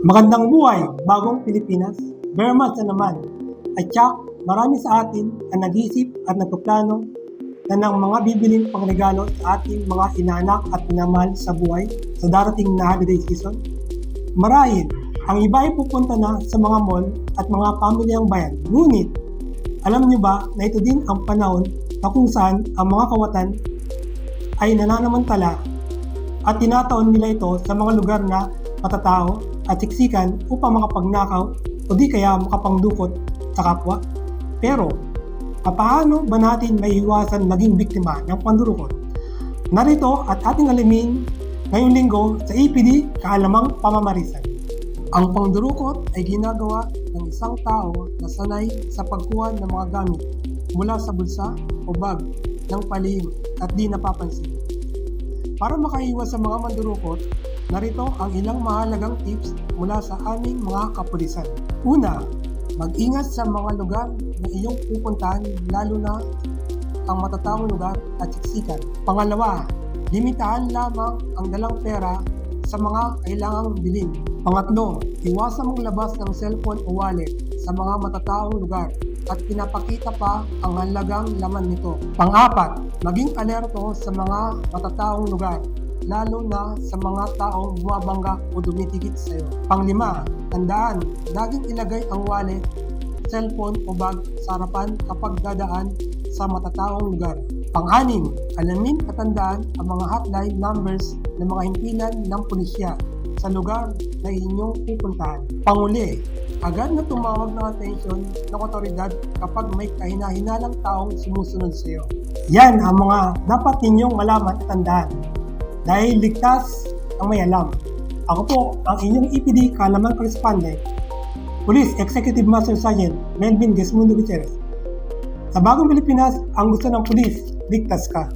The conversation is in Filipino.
Magandang buhay, bagong Pilipinas. Bermas na naman. At siya, marami sa atin ang nag-iisip at nagpaplano na ng mga bibiling pangregalo sa ating mga inaanak at minamahal sa buhay sa darating na holiday season. Marahil, ang iba ay pupunta na sa mga mall at mga pamilyang bayan. Ngunit, alam niyo ba na ito din ang panahon na kung saan ang mga kawatan ay nananamantala at tinataon nila ito sa mga lugar na matatao at siksikan upang makapagnakaw o di kaya makapangdukot sa kapwa. Pero, paano ba natin maiiwasan maging biktima ng pandurukot? Narito at ating alimin ngayong linggo sa EPD Kaalamang Pamamarisan. Ang pangdurukot ay ginagawa ng isang tao na sanay sa pagkuha ng mga gamit mula sa bulsa o bag ng palihim at di napapansin. Para makaiwas sa mga mandurukot, narito ang ilang mahalagang tips mula sa aming mga kapulisan. Una, mag-ingat sa mga lugar na iyong pupuntahan lalo na ang matataong lugar at siksikan. Pangalawa, limitahan lamang ang dalang pera sa mga kailangang bilhin. Pangatlo, iwasan mong labas ng cellphone o wallet sa mga matataong lugar at pinapakita pa ang halagang laman nito. Pang-apat, maging alerto sa mga matataong lugar lalo na sa mga taong bumabangga o dumitikit sa iyo. Panglima, tandaan, laging ilagay ang wallet, cellphone o bag sa harapan kapag dadaan sa matataong lugar. Pang-anim, alamin at tandaan ang mga hotline numbers ng mga himpilan ng pulisya sa lugar na inyong pupuntahan. Panguli, agad na tumawag ng atensyon ng otoridad kapag may kahinahinalang taong sumusunod sa iyo. Yan ang mga dapat ninyong malaman at tandaan dahil ligtas ang may alam. Ako po ang inyong EPD Kalaman Correspondent, Police Executive Master Sergeant Melvin Gesmundo Gutierrez. Sa bagong Pilipinas, ang gusto ng pulis, ligtas ka.